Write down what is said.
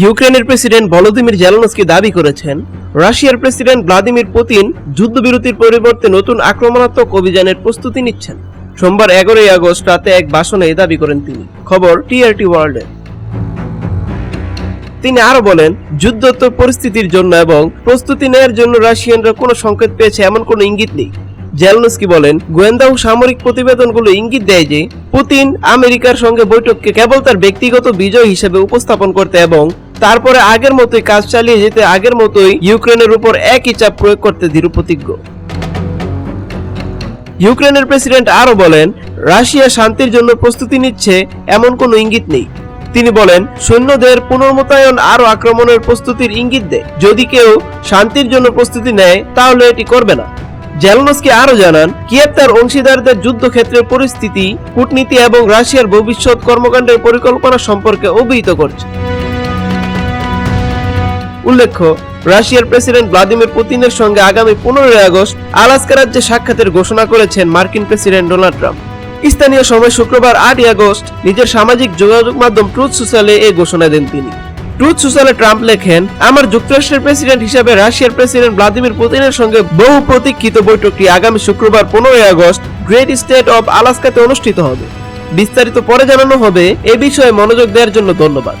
ইউক্রেনের president Volodymyr Zelensky দাবি করেছেন, রাশিয়ার প্রেসিডেন্ট ভ্লাদিমির পুতিন যুদ্ধবিরতির পরিবর্তে নতুন আক্রমণাত্মক অভিযানের প্রস্তুতি নিচ্ছেন। সোমবার এগারোই আগস্ট রাতে এক ভাষণে এই দাবি করেন তিনি। খবর টিআরটি ওয়ার্ল্ডের তিনি আরও বলেন, যুদ্ধোত্তর পরিস্থিতির জন্য এবং প্রস্তুতি নেয়ার জন্য রাশিয়ানরা কোনো সংকেত পেয়েছে এমন কোনো ইঙ্গিত নেই। জেলনস্কি বলেন গোয়েন্দা ও সামরিক প্রতিবেদনগুলো ইঙ্গিত দেয় যে, পুতিন আমেরিকার সঙ্গে বৈঠককে কেবল তার ব্যক্তিগত বিজয় হিসেবে উপস্থাপন করতে এবং তারপরে আগের মতোই কাজ চালিয়ে যেতে আগের মতোই ইউক্রেনের উপর একই চাপ প্রয়োগ করতে দৃঢ়প্রতিজ্ঞ ইউক্রেনের প্রেসিডেন্ট আরও বলেন, রাশিয়া শান্তির জন্য প্রস্তুতি নিচ্ছে এমন কোনো ইঙ্গিত নেই। তিনি বলেন, সৈন্যদের পুনর্মোতায়ন আরও আক্রমণের প্রস্তুতির ইঙ্গিত দেয়। যদি কেউ শান্তির জন্য প্রস্তুতি নেয়, তাহলে এটি করবে না। জেলনস্কি আরও জানান, কিয়েভ তার অংশীদারদের যুদ্ধক্ষেত্রের পরিস্থিতি, কূটনীতি এবং রাশিয়ার ভবিষ্যৎ কর্মকাণ্ডের পরিকল্পনা সম্পর্কে অভিহিত করছে। উল্লেখ্য, রাশিয়ার প্রেসিডেন্ট ভ্লাদিমির পুতিনের সঙ্গে আগামী পনেরোই আগস্ট আলাস্কা রাজ্যে সাক্ষাতের ঘোষণা করেছেন মার্কিন প্রেসিডেন্ট ডোনাল্ড ট্রাম্প। স্থানীয় সময় শুক্রবার আটই আগস্ট নিজের সামাজিক যোগাযোগ মাধ্যম ট্রুথ সোশ্যালে এই ঘোষণা দেন তিনি। ট্রুথ সোশ্যালে ট্রাম্প লেখেন, আমার যুক্তরাষ্ট্রের প্রেসিডেন্ট হিসেবে রাশিয়ার প্রেসিডেন্ট ভ্লাদিমির পুতিনের সঙ্গে বহু প্রতীক্ষিত বৈঠকটি আগামী শুক্রবার পনেরোই আগস্ট গ্রেট স্টেট অব আলাস্কাতে অনুষ্ঠিত হবে। বিস্তারিত পরে জানানো হবে, এ বিষয়ে মনোযোগ দেওয়ার জন্য ধন্যবাদ।